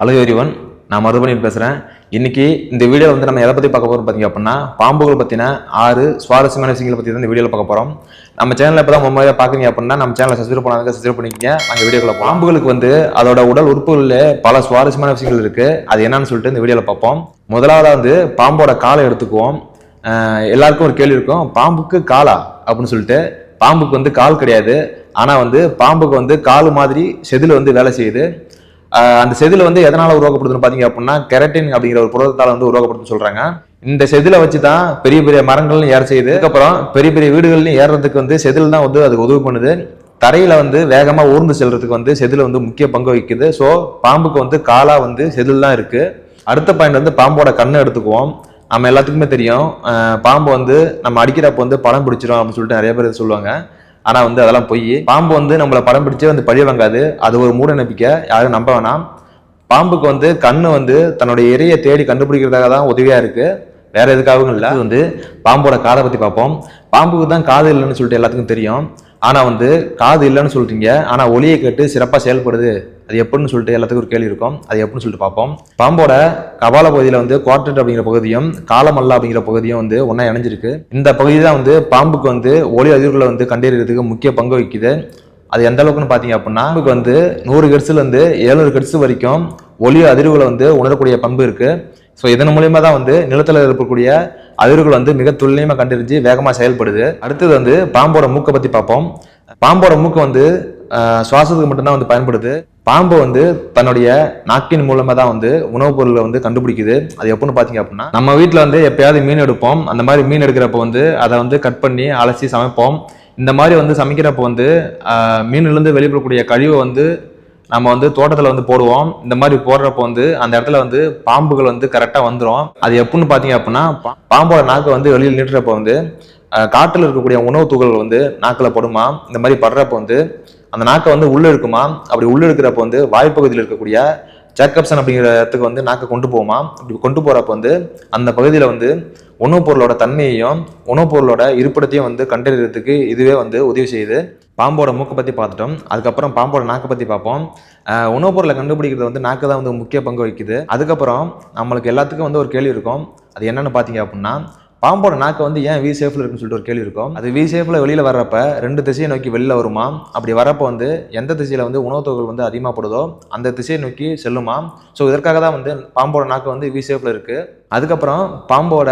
Hello everyone நான் மறுபடியும் பேசுகிறேன் இன்றைக்கி இந்த வீடியோ வந்து நம்ம எதை பற்றி பார்க்க போகிறோம் பார்த்தீங்க அப்படின்னா பாம்புகள் பற்றின ஆறு சுவாரஸ்யமான விஷயங்களை பற்றி தான் இந்த வீடியோவில் பார்க்க போகிறோம் நம்ம சேனலில் இப்போ தான் முன்னாடியாக பார்க்குறீங்க அப்படின்னா நம்ம சேனலை சப்ஸ்கிரைப் பண்ணாங்க சப்ஸ்கிரைப் பண்ணிக்கங்க. நாங்கள் வீடியோக்குள்ள பாம்புகளுக்கு வந்து அதோட உடல் உறுப்புகளில் பல சுவாரஸ்யமான விஷயங்கள் இருக்குது அது என்னன்னு சொல்லிட்டு இந்த வீடியோவில் பார்ப்போம். முதலாவதாக வந்து பாம்போட காலை எடுத்துக்குவோம். எல்லாருக்கும் ஒரு கேள்வி இருக்கும். பாம்புக்கு காலா? அப்படின்னு சொல்லிட்டு பாம்புக்கு வந்து கால் கிடையாது. ஆனால் வந்து பாம்புக்கு வந்து கால் மாதிரி செதில் வந்து வேலை செய்யுது. அந்த செதில் வந்து எதனால் உருவாக்கப்படுதுன்னு பார்த்தீங்க அப்படின்னா கெரட்டின் அப்படிங்கிற ஒரு புரதத்தால் வந்து உருவாக்கப்படுதுன்னு சொல்கிறாங்க இந்த செதிலை வச்சு தான் பெரிய பெரிய மரங்கள்னு ஏற செய்யுது. அதுக்கப்புறம் பெரிய பெரிய வீடுகள்லையும் ஏறுறதுக்கு வந்து செதில் தான் வந்து அதுக்கு உதவி பண்ணுது. தரையில் வந்து வேகமாக ஊர்ந்து செல்றதுக்கு வந்து செதில் வந்து முக்கிய பங்கு வகிக்குது. ஸோ பாம்புக்கு வந்து காலாக வந்து செதில் தான் இருக்குது அடுத்த பாயிண்ட் வந்து பாம்போட கண்ணை எடுத்துக்குவோம். நம்ம எல்லாத்துக்குமே தெரியும். பாம்பு வந்து நம்ம அடிக்கிறப்ப வந்து படம் பிடிச்சிரும் அப்படின்னு சொல்லிட்டு நிறைய பேர் சொல்லுவாங்க. ஆனா வந்து அதெல்லாம் பொய். பாம்பு வந்து நம்மளை படம் பிடிச்சே வந்து பழி வாங்காது. அது ஒரு மூட நம்பிக்கை. யாரும் நம்ப வேணாம். பாம்புக்கு வந்து கண்ணு வந்து தன்னுடைய இறையை தேடி கண்டுபிடிக்கிறதாக தான் உதவியா இருக்கு. வேற எதுக்காகவும் இல்லை. வந்து பாம்போட காதை பத்தி பார்ப்போம். பாம்புக்கு தான் காது இல்லைன்னு சொல்லிட்டு எல்லாத்துக்கும் தெரியும். ஆனா வந்து காது இல்லைன்னு சொல்றீங்க. ஆனா ஒளியை கேட்டு சிறப்பா செயல்படுது. அது எப்படின்னு சொல்லிட்டு எல்லாத்துக்கும் ஒரு கேள்வி இருக்கும். அது எப்படின்னு சொல்லிட்டு பார்ப்போம். பாம்போட கபால பகுதியில் வந்து குவார்டட் அப்படிங்கிற பகுதியும் காலமல்லா அப்படிங்கிற பகுதியும் வந்து ஒன்றா இணைஞ்சிருக்கு. இந்த பகுதி தான் வந்து பாம்புக்கு வந்து ஒளி அதிர்வுகளை வந்து கண்டறியறதுக்கு முக்கிய பங்கு வகிக்குது. அது எந்த அளவுக்குன்னு பார்த்தீங்க அப்படின்னா பாம்புக்கு வந்து நூறு கெட்ஸ்லேருந்து எழுநூறு கெட்ஸ் வரைக்கும் ஒளி அதிர்வுகளை வந்து உணரக்கூடிய பண்பு இருக்குது ஸோ இதன் மூலியமாக தான் வந்து நிலத்தில் இருக்கக்கூடிய அதிர்வுகள் வந்து மிக துல்லியமாக கண்டறிஞ்சு வேகமாக செயல்படுது. அடுத்தது வந்து பாம்போட மூக்கை பற்றி பார்ப்போம். பாம்போட மூக்கு வந்து சுவாசத்துக்கு மட்டும்தான் வந்து பயன்படுது. பாம்பு வந்து தன்னுடைய நாக்கின் மூலமா தான் வந்து உணவுப் பொருளை வந்து கண்டுபிடிக்குது. அது எப்படின்னு பார்த்தீங்க அப்படின்னா நம்ம வீட்டில் வந்து எப்பயாவது மீன் எடுப்போம். அந்த மாதிரி மீன் எடுக்கிறப்ப வந்து அதை வந்து கட் பண்ணி அலசி சமைப்போம். இந்த மாதிரி வந்து சமைக்கிறப்ப வந்து மீன்லேருந்து வெளிப்படக்கூடிய கழிவை வந்து நம்ம வந்து தோட்டத்தில் வந்து போடுவோம். இந்த மாதிரி போடுறப்ப வந்து அந்த இடத்துல வந்து பாம்புகள் வந்து கரெக்டாக வந்துடும் அது எப்படின்னு பார்த்தீங்க அப்படின்னா பாம்போட நாக்கு வந்து வெளியில் நீட்டுறப்ப வந்து காட்டில் இருக்கக்கூடிய உணவு துகள்கள் வந்து நாக்கில் படுமா? இந்த மாதிரி படுறப்ப வந்து அந்த நாக்கை வந்து உள்ளே இருக்குமா? அப்படி உள்ளே இருக்கிறப்ப வந்து வாய்ப்பகுதியில் இருக்கக்கூடிய ஜேக்கப்சன் அப்படிங்கிற இடத்துக்கு வந்து நாக்கை கொண்டு போகுமா? இப்படி கொண்டு போகிறப்ப வந்து அந்த பகுதியில் வந்து உணவுப் பொருளோட தன்மையையும் உணவுப் பொருளோட இருப்பிடத்தையும் வந்து கண்டறியறதுக்கு இதுவே வந்து உதவி செய்யுது. பாம்போட மூக்கை பற்றி பார்த்துட்டோம். அதுக்கப்புறம் பாம்போட நாக்கை பற்றி பார்ப்போம். உணவுப் பொருளை கண்டுபிடிக்கிறது வந்து நாக்கு தான் வந்து முக்கிய பங்கு வகிக்குது. அதுக்கப்புறம் நம்மளுக்கு எல்லாத்துக்கும் வந்து ஒரு கேள்வி இருக்கும். அது என்னென்னு பார்த்தீங்க அப்படின்னா பாம்போட நாக்கு வந்து ஏன் வி சேஃப்ல இருக்குன்னு சொல்லிட்டு ஒரு கேள்வி இருக்கும். அது வி சேஃப்ல வெளியில வர்றப்ப ரெண்டு திசையை நோக்கி வெளியில வருமா? அப்படி வரப்போ வந்து எந்த திசையில வந்து உணவுத் தொகைகள் வந்து அதிகமாகப்படுதோ அந்த திசையை நோக்கி செல்லுமா? ஸோ இதற்காக தான் வந்து பாம்போட நாக்கு வந்து வி சேஃப்ல இருக்கு. அதுக்கப்புறம் பாம்போட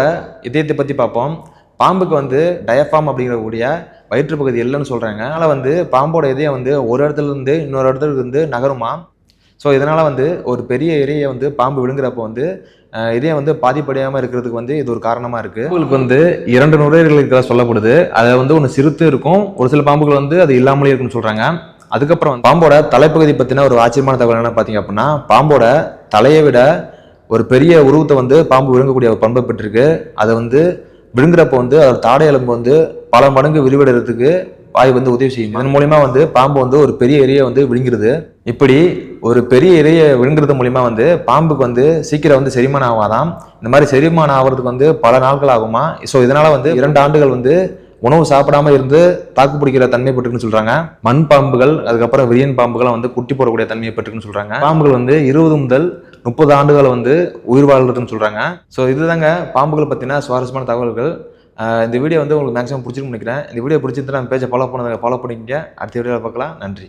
இதயத்தை பத்தி பார்ப்போம். பாம்புக்கு வந்து டயஃபாம் அப்படிங்கிறக்கூடிய வயிற்று பகுதி இல்லைன்னு சொல்கிறாங்க அதனால் வந்து பாம்போட இதயம் வந்து ஒரு இடத்துல இருந்து இன்னொரு இடத்துல இருந்து நகருமா? ஸோ இதனால் வந்து ஒரு பெரிய இரையை வந்து பாம்பு விழுங்குறப்போ வந்து இதே வந்து பாதிப்படையாமல் இருக்கிறதுக்கு வந்து இது ஒரு காரணமாக இருக்குது பாம்புகளுக்கு வந்து இரண்டு நுரையீரல் இருக்கிறதா சொல்லப்படுது. அதை வந்து ஒன்று சிறுத்து இருக்கும் ஒரு சில பாம்புகள் வந்து அது இல்லாமலே இருக்குன்னு சொல்கிறாங்க அதுக்கப்புறம் பாம்போட தலைப்பகுதி பற்றின ஒரு ஆச்சரியமான தகவல் என்ன பார்த்தீங்க அப்படின்னா பாம்போட தலையை விட ஒரு பெரிய உருவத்தை வந்து பாம்பு விழுங்கக்கூடிய ஒரு பண்பை பெற்றிருக்கு. அதை வந்து விழுங்குறப்போ வந்து அதோட தாடை எலும்பு வந்து பல மடங்கு விரிவடைறதுக்கு வாய் வந்து உதவி செய்யும். அதன் மூலியமா வந்து பாம்பு வந்து ஒரு பெரிய இறையை வந்து விழுங்கிறது. இப்படி ஒரு பெரிய இறையை விழுங்குறது மூலியமா வந்து பாம்புக்கு வந்து சீக்கிரம் வந்து செரிமானம் ஆகாதாம் இந்த மாதிரி செரிமானம் ஆகிறதுக்கு வந்து பல நாட்கள் ஆகுமா? ஸோ இதனால வந்து இரண்டு ஆண்டுகள் வந்து உணவு சாப்பிடாம இருந்து தாக்கு பிடிக்கிற தன்மை பெற்றுக்குன்னு சொல்றாங்க. மண் பாம்புகள் அதுக்கப்புறம் விரியன் பாம்புகள்லாம் வந்து குட்டி போடக்கூடிய தன்மையை பெற்றுக்குன்னு சொல்றாங்க. பாம்புகள் வந்து இருபது முதல் முப்பது ஆண்டுகள் வந்து உயிர் வாழ்றதுன்னு சொல்றாங்க. ஸோ இதுதாங்க பாம்புகள் பத்தின சுவாரஸ்யமான தகவல்கள். இந்த வீடியோ வந்து உங்களுக்கு மேக்ஸிமம் பிடிச்சிருக்கும்னு நினைக்கிறேன். இந்த வீடியோ பிடிச்சிருந்தா நம்ம பேஜை ஃபாலோ பண்ணுங்க ஃபாலோ பண்ணிக்கங்க. அடுத்த வீடியோவில் பார்க்கலாம். நன்றி.